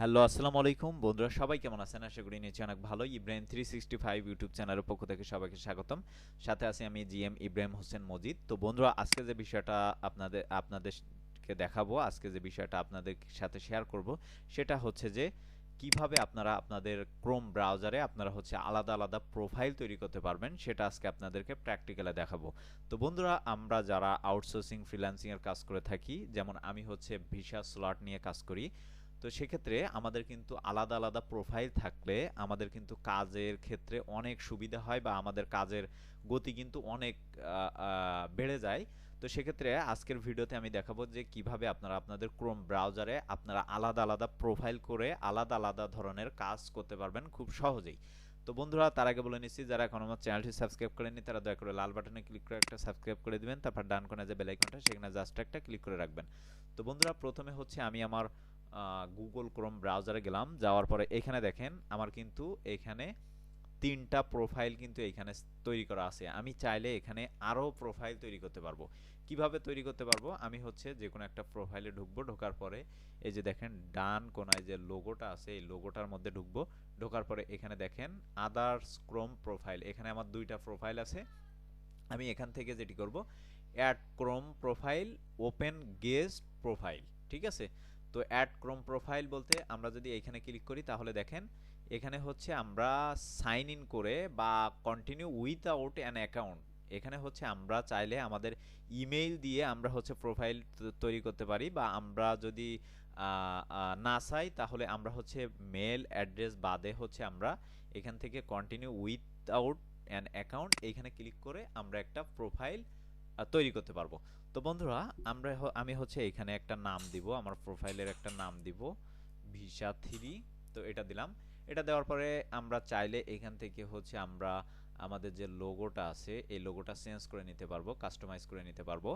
Hello, আসসালামু আলাইকুম। বন্ধুরা, সবাই কেমন আছেন? আশা করি নিচে অনেক ভালো। Ibrahim three sixty five YouTube চ্যানেলের পক্ষ থেকে সবাইকে স্বাগতম। সাথে আছি আমি জি এম ইব্রাহিম হোসেন মজিদ। তো বন্ধুরা, আজকে যে বিষয়টা আপনাদের, আপনাদেরকে দেখাবো, আজকে যে বিষয়টা আপনাদের সাথে শেয়ার করব, সেটা হচ্ছে যে, কীভাবে আপনারা আপনাদের ক্রোম ব্রাউজারে আপনারা হচ্ছে আলাদা আলাদা প্রোফাইল তৈরি করতে পারবেন, সেটা আজকে আপনাদেরকে প্র্যাকটিক্যালে দেখাবো। তো বন্ধুরা, আমরা যারা আউটসোর্সিং ফ্রিল্যান্সিং এর কাজ করে থাকি, যেমন আমি হচ্ছে ভিসা স্লট নিয়ে কাজ করি তো সেক্ষেত্রে আমাদের কিন্তু আলাদা আলাদা প্রোফাইল থাকলে আমাদের কিন্তু কাজের ক্ষেত্রে অনেক সুবিধা হয় বা আমাদের কাজের গতি কিন্তু অনেক বেড়ে যায়। তো সেক্ষেত্রে আজকের ভিডিওতে আমি দেখাবো যে কীভাবে আপনারা আপনাদের ক্রোম ব্রাউজারে আপনারা আলাদা আলাদা প্রোফাইল করে আলাদা আলাদা ধরনের কাজ করতে পারবেন খুব সহজেই। তো বন্ধুরা, তার আগে বলে নিচ্ছি, যারা এখন আমার চ্যানেলটি সাবস্ক্রাইব করেননি, তারা দয়া করে লাল বাটনে ক্লিক করে একটা সাবস্ক্রাইব করে দিবেন, তারপর ডান কোণে যে বেল আইকনটা সেখানে জাস্ট একটা ক্লিক করে রাখবেন। তো বন্ধুরা, প্রথমে হচ্ছে আমি আমার গুগল ক্রোম ব্রাউজারে গেলাম, যাওয়ার পরে এখানে দেখেন আমার কিন্তু এখানে তিনটা প্রোফাইল কিন্তু এখানে তৈরি করা আছে। আমি চাইলে এখানে আরও প্রোফাইল তৈরি করতে পারব। কীভাবে তৈরি করতে পারব? আমি হচ্ছে যে কোনো একটা প্রোফাইলে ঢুকবো, ঢোকার পরে এই যে দেখেন ডান কোনায় যে লোগোটা আছে, এই লোগোটার মধ্যে ঢুকবো। ঢোকার পরে এখানে দেখেন আদার্স ক্রোম প্রোফাইল এখানে আমার দুইটা প্রোফাইল আছে। আমি এখান থেকে যেটি করব add Chrome profile open guest profile ঠিক আছে? তো অ্যাড ক্রোম প্রোফাইল বলতে আমরা যদি এখানে ক্লিক করি তাহলে দেখেন, এখানে হচ্ছে আমরা সাইন ইন করে বা কন্টিনিউ উইথআউট অ্যান অ্যাকাউন্ট এখানে হচ্ছে আমরা চাইলে আমাদের ইমেইল দিয়ে আমরা হচ্ছে প্রোফাইল তৈরি করতে পারি বা আমরা যদি না চাই তাহলে আমরা হচ্ছে মেল অ্যাড্রেস বাদে হচ্ছে আমরা এখান থেকে কন্টিনিউ উইথআউট অ্যান অ্যাকাউন্ট এইখানে ক্লিক করে আমরা একটা প্রোফাইল তৈরি করতে পারব। তো বন্ধুরা, আমরা আমি হচ্ছে এখানে একটা নাম দিব, আমার প্রোফাইলের একটা নাম দিব ভিসা থ্রি তো এটা দিলাম। এটা দেওয়ার পরে আমরা চাইলে এখান থেকে হচ্ছে আমরা আমাদের যে লোগোটা আছে, এই লোগোটা চেঞ্জ করে নিতে পারব কাস্টমাইজ করে নিতে পারব।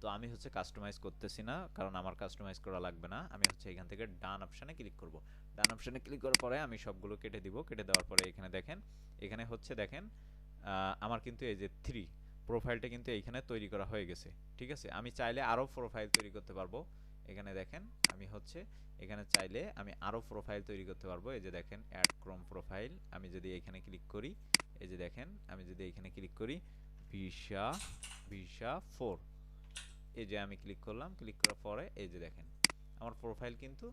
তো আমি হচ্ছে কাস্টমাইজ করতেছি না, কারণ আমার কাস্টমাইজ করা লাগবে না। আমি হচ্ছে এখান থেকে ডান অপশানে ক্লিক করব। ডান অপশানে ক্লিক করার পরে আমি সবগুলো কেটে দিব। কেটে দেওয়ার পরে এখানে দেখেন, এখানে হচ্ছে দেখেন আমার কিন্তু এই যে থ্রি প্রোফাইলটা কিন্তু এইখানে তৈরি করা হয়ে গেছে, ঠিক আছে? আমি চাইলে আরও প্রোফাইল তৈরি করতে পারব। এখানে দেখেন, আমি হচ্ছে, এখানে চাইলে আমি আরও প্রোফাইল তৈরি করতে পারব। এই যে দেখেন অ্যাড ক্রোম প্রোফাইল আমি যদি এখানে ক্লিক করি, এই যে দেখেন, আমি যদি এখানে ক্লিক করি ভিসা ভিসা ফোর এই যে আমি ক্লিক করলাম ক্লিক করার পরে এই যে দেখেন, আমার প্রোফাইল কিন্তু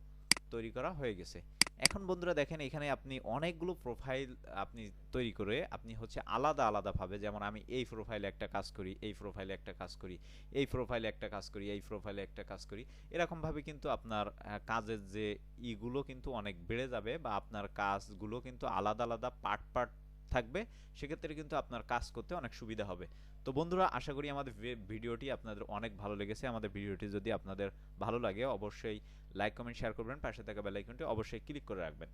তৈরি করা হয়ে গেছে। এখন বন্ধুরা দেখেন, এখানে আপনি অনেকগুলো প্রোফাইল আপনি তৈরি করে আপনি হচ্ছে আলাদা আলাদাভাবে যেমন আমি এই প্রোফাইলে একটা কাজ করি, এই প্রোফাইলে একটা কাজ করি, এই প্রোফাইলে একটা কাজ করি, এই প্রোফাইলে একটা কাজ করি। এরকমভাবে কিন্তু আপনার কাজের যে ইগুলো কিন্তু অনেক বেড়ে যাবে বা আপনার কাজগুলো কিন্তু আলাদা আলাদা পার্ট পার্ট থাকবে, সেক্ষেত্রে কিন্তু আপনার কাজ করতে অনেক সুবিধা হবে। তো বন্ধুরা, আশা করি আমাদের ভিডিওটি আপনাদের অনেক ভালো লেগেছে। আমাদের ভিডিওটি যদি আপনাদের ভালো লাগে, অবশ্যই লাইক কমেন্ট শেয়ার করবেন। পাশে থাকা বেলাইকনটি অবশ্যই ক্লিক করে রাখবেন।